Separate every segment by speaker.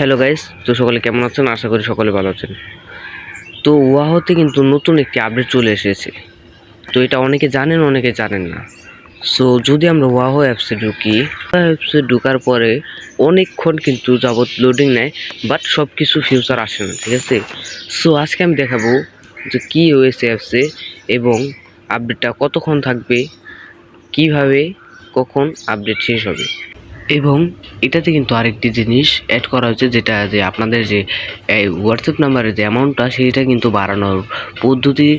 Speaker 1: Hello guys তো সকলে কেমন আছেন? আশা করি সকলে ভালো আছেন। তো ওয়াহতে কিন্তু নতুন একটি আপডেট চলে এসেছে। তো এটা অনেকে জানেন অনেকে জানেন না। সো যদি আমরা ওয়াহো অ্যাপসে ঢুকি অ্যাপসে ঢুকার পরে অনেকক্ষণ কিন্তু যাবত লোডিং নেয় বাট সব কিছু ফিউচার আসে না, ঠিক আছে? সো আজকে আমি দেখাবো যে কী হয়েছে অ্যাপসে এবং আপডেটটা কতক্ষণ থাকবে, কীভাবে, কখন আপডেট শেষ হবে। এবং এটাতে কিন্তু আরেকটি জিনিস অ্যাড করা হয়েছে, যেটা যে আপনাদের যে হোয়াটসঅ্যাপ নাম্বারের যে অ্যামাউন্টটা সেইটা কিন্তু বাড়ানোর পদ্ধতি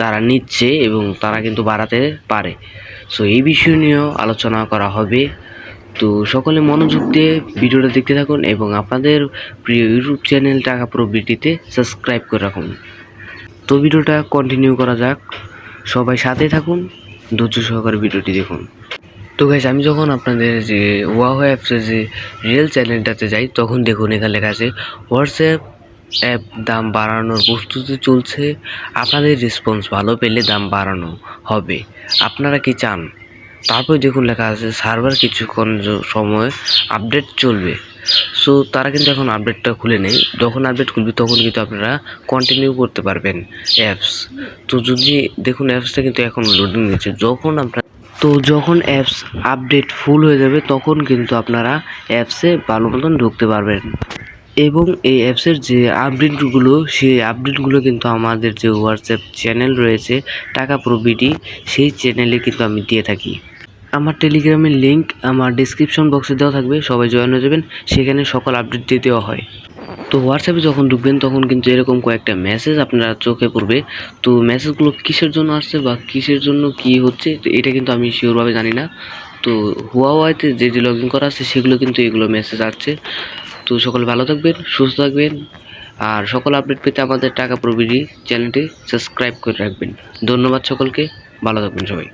Speaker 1: তারা নিচ্ছে এবং তারা কিন্তু বাড়াতে পারে। সো এই বিষয় নিয়েও আলোচনা করা হবে। তো সকলে মনোযোগ দিয়ে ভিডিওটা দেখতে থাকুন এবং আপনাদের প্রিয় ইউটিউব চ্যানেল টাকা প্রবৃত্তিতে সাবস্ক্রাইব করে রাখুন। তো ভিডিওটা কন্টিনিউ করা যাক। সবাই সাথে থাকুন, ধৈর্য সহকারে ভিডিওটি দেখুন। তো গাইস আমি যখন আপনাদের যে ওয়াহো অ্যাপসের যে রিয়েল চ্যানেলটাতে যাই, তখন দেখুন এখানে লেখা আছে হোয়াটসঅ্যাপ অ্যাপ দাম বাড়ানোর প্রস্তুতি চলছে, আপনাদের রেসপন্স ভালো পেলে দাম বাড়ানো হবে। আপনারা কি চান? তারপর দেখুন লেখা আছে সার্ভার কিছুক্ষণ সময় আপডেট চলবে। সো তারা কিন্তু এখন আপডেটটা খুলে নেই। যখন আপডেট খুলবে, তখন কিন্তু আপনারা কন্টিনিউ করতে পারবেন অ্যাপস তো যদি দেখুন অ্যাপসটা কিন্তু এখন লোডিং নিচ্ছে যখন আপনার তো যখন অ্যাপস আপডেট ফুল হয়ে যাবে, তখন কিন্তু আপনারা অ্যাপসে ভালো মতন ঢুকতে পারবেন। এবং এই অ্যাপসের যে আপডেটগুলো সেই আপডেটগুলো কিন্তু আমাদের যে হোয়াটসঅ্যাপ চ্যানেল রয়েছে, টাকা প্রবিটি, সেই চ্যানেলে কিন্তু আমি দিয়ে থাকি। আমার টেলিগ্রামের লিংক আমার ডিসক্রিপশন বক্সে দেওয়া থাকবে, সবাই জয়েন হয়ে যাবেন, সেখানে সকল আপডেট দিয়ে দেওয়া হয়। তো হোয়াটসঅ্যাপে যখন ঢুকবেন, তখন কিন্তু এরকম কয়েকটা মেসেজ আপনার চোখে পড়বে। তো মেসেজগুলো কিসের জন্য আসছে বা কিসের জন্য কি হচ্ছে এটা কিন্তু আমি শিওরভাবে জানি না। তো হুয়াওয়াইতে যে যে লগ ইন করা আছে, সেগুলো কিন্তু এগুলো মেসেজ আসছে। তো সকলে ভালো থাকবেন, সুস্থ থাকবেন। আর সকল আপডেট পেতে আমাদের টাকা প্রবিডি চ্যানেলটি সাবস্ক্রাইব করে রাখবেন। ধন্যবাদ সকলকে, ভালো থাকবেন সবাই।